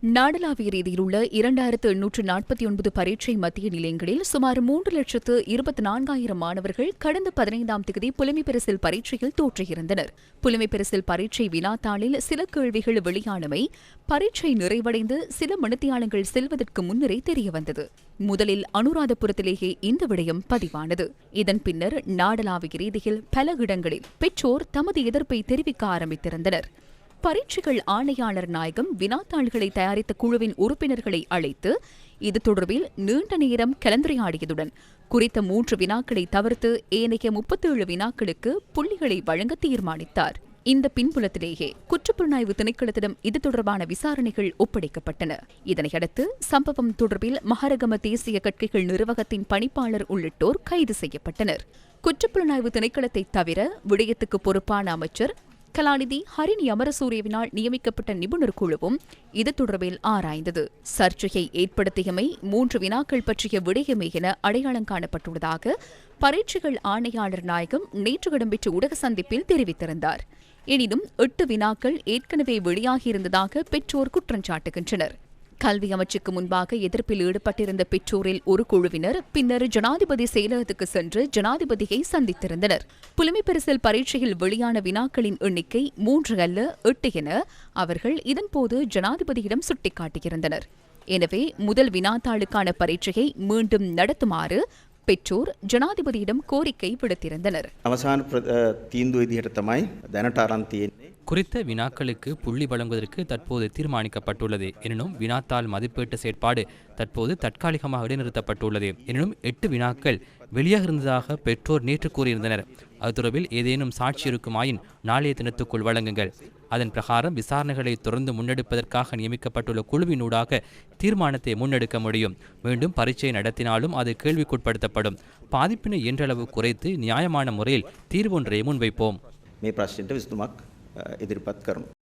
நாடளாவிய ரீதியில் உள்ள இரண்டாயிரத்து எண்ணூற்று நாற்பத்தி ஒன்பது பரீட்சை மத்திய நிலையங்களில் சுமார் மூன்று லட்சத்து இருபத்தி நான்காயிரம் மாணவர்கள் கடந்த பதினைந்தாம் தேதி புலமை பரிசில் பரீட்சையில் தோற்றியிருந்தனர். புலமை பரிசில் பரீட்சை வினாத்தாளில் சில கேள்விகள் வெளியானமை பரீட்சை நிறைவடைந்து சில மணித்தியாளங்கள் செல்வதற்கு முன்னரே தெரியவந்தது. முதலில் அனுராதபுரத்திலேயே இந்த விடயம் பதிவானது. இதன் பின்னர் நாடளாவிய ரீதியில் பல இடங்களில் பெற்றோர் தமது எதிர்ப்பை தெரிவிக்க ஆரம்பித்திருந்தனர். பரீட்சைகள் ஆணையாளர் நாயகம் வினாத்தாள்களை தயாரித்த குழுவின் உறுப்பினர்களை அழைத்து இது தொடர்பில் நீண்ட நேரம் கலந்துரையாடியதுடன் குறித்த மூன்று வினாக்களை தவிர்த்து ஏனைய முப்பத்தேழு வினாக்களுக்கு புள்ளிகளை வழங்க தீர்மானித்தார். இந்த பின்புலத்திலேயே குற்றப்புலனாய்வு திணைக்களத்திடம் இது தொடர்பான விசாரணைகள் ஒப்படைக்கப்பட்டன. இதனையடுத்து சம்பவம் தொடர்பில் மகரகம தேசிய கட்கைகள் நிர்வாகத்தின் பணிப்பாளர் உள்ளிட்டோர் கைது செய்யப்பட்டனர். குற்றப்புலனாய்வு திணைக்களத்தை தவிர விடயத்துக்கு பொறுப்பான அமைச்சர் கலாநிதி ஹரிணி அமரசூரியவினால் நியமிக்கப்பட்ட நிபுணர் குழுவும் இது தொடர்பில் ஆராய்ந்தது. சர்ச்சையை ஏற்படுத்தியமை மூன்று வினாக்கள் பற்றிய விடயமே என அடையாளம் காணப்பட்டுள்ளதாக பரீட்சைகள் ஆணையாளர் நாயகம் நேற்று இடம்பெற்ற ஊடக சந்திப்பில் தெரிவித்திருந்தார். எனினும் எட்டு வினாக்கள் ஏற்கனவே வெளியாகியிருந்ததாக பெற்றோர் குற்றம் சாட்டுகின்றனர் கல்வி அமைச்சுக்கு முன்பாக எதிர்ப்பில் ஈடுபட்டிருந்த பெற்றோரில் ஒரு குழுவினர் பின்னர் ஜனாதிபதி செயலகத்துக்கு சென்று ஜனாதிபதியை சந்தித்திருந்தனர் புலமை பரிசில் பரீட்சையில் வெளியான வினாக்களின் எண்ணிக்கை மூன்று அல்ல எட்டு என அவர்கள் இதன்போது ஜனாதிபதியிடம் சுட்டிக்காட்டியிருந்தனர் எனவே முதல் வினாத்தாளுக்கான பரீட்சையை மீண்டும் நடத்துமாறு பெற்றோர் ஜனாதிபதியிடம் கோரிக்கை விடுத்திருந்தனர் අවසාන ප්‍ර- අ, තීන්දුව විදිහට තමයි දැනට අරන් තියෙන්නේ. குறித்த வினாக்களுக்கு புள்ளி வழங்குவதற்கு தற்போது தீர்மானிக்கப்பட்டுள்ளது. எனினும் வினாத்தாள் மதிப்பீட்டு செயற்பாடு தற்போது தற்காலிகமாக இடைநிறுத்தப்பட்டுள்ளது. எனினும் எட்டு வினாக்கள் வெளியாக இருந்ததாக பெற்றோர் நேற்று கூறியிருந்தனர். அது தொடர்பில் ஏதேனும் சாட்சி இருக்குமாயின் நாளைய தினத்துக்குள் வழங்குங்கள். அதன் பிரகாரம் விசாரணைகளை தொடர்ந்து முன்னெடுப்பதற்காக நியமிக்கப்பட்டுள்ள குழுவினூடாக தீர்மானத்தை முன்னெடுக்க முடியும். மீண்டும் பரீட்சை நடத்தினாலும் அது கேள்விக்குட்படுத்தப்படும். பாதிப்பினை என்றளவு குறைத்து நியாயமான முறையில் தீர்வொன்றை முன்வைப்போம். ඉදිරිපත් කරමු.